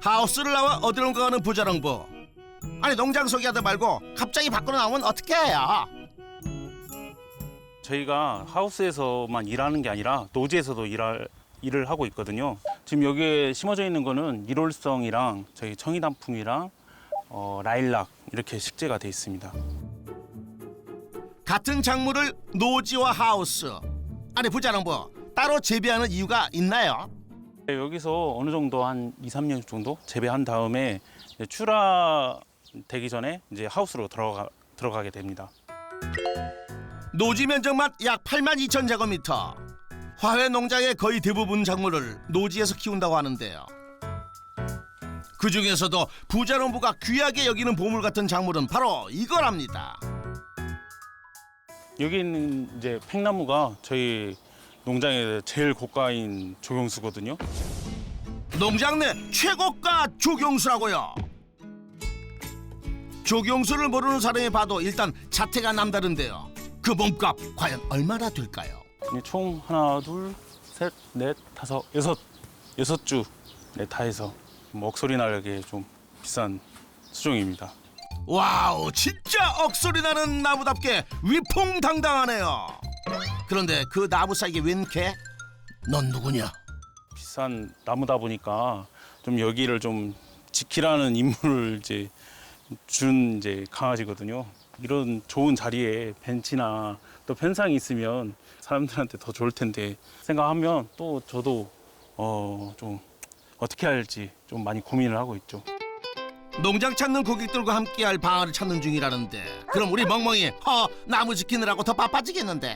하우스를 나와 어디론가 가는 부자랑부. 아니 농장 소개하다 말고 갑자기 밖으로 나오면 어떻게 해요? 저희가 하우스에서만 일하는 게 아니라 노지에서도 일할, 일을 하고 있거든요. 지금 여기에 심어져 있는 거는 일월성이랑 저희 청이단풍이랑 어, 라일락 이렇게 식재가 돼 있습니다. 같은 작물을 노지와 하우스. 아니 부자랑부 따로 재배하는 이유가 있나요? 네, 여기서 어느 정도 한 2, 3년 정도 재배한 다음에 이제 출하 되기 전에 이제 하우스로 들어가, 들어가게 됩니다. 노지 면적만 약 8만 2천 제곱미터. 화훼 농장의 거의 대부분 작물을 노지에서 키운다고 하는데요. 그 중에서도 부자 농부가 귀하게 여기는 보물 같은 작물은 바로 이거랍니다. 여기 있는 이제 팽나무가 저희 농장의 제일 고가인 조경수거든요. 농장 내 최고가 조경수라고요. 조경수를 모르는 사람이 봐도 일단 자태가 남다른데요. 그 몸값 과연 얼마나 될까요? 총 하나, 둘, 셋, 넷, 다섯, 여섯, 여섯 주, 네, 다 해서 먹소리 나게 좀 비싼 수종입니다. 와우 진짜 억소리 나는 나무답게 위풍당당하네요. 그런데 그 나무 사이에 웬 개? 넌 누구냐? 비싼 나무다 보니까 좀 여기를 좀 지키라는 임무를 이제 준 이제 강아지거든요. 이런 좋은 자리에 벤치나 또 펜상이 있으면 사람들한테 더 좋을 텐데 생각하면 또 저도 어 좀 어떻게 할지 좀 많이 고민을 하고 있죠. 농장 찾는 고객들과 함께할 방안을 찾는 중이라는데 그럼 우리 멍멍이 허 나무 지키느라고 더 바빠지겠는데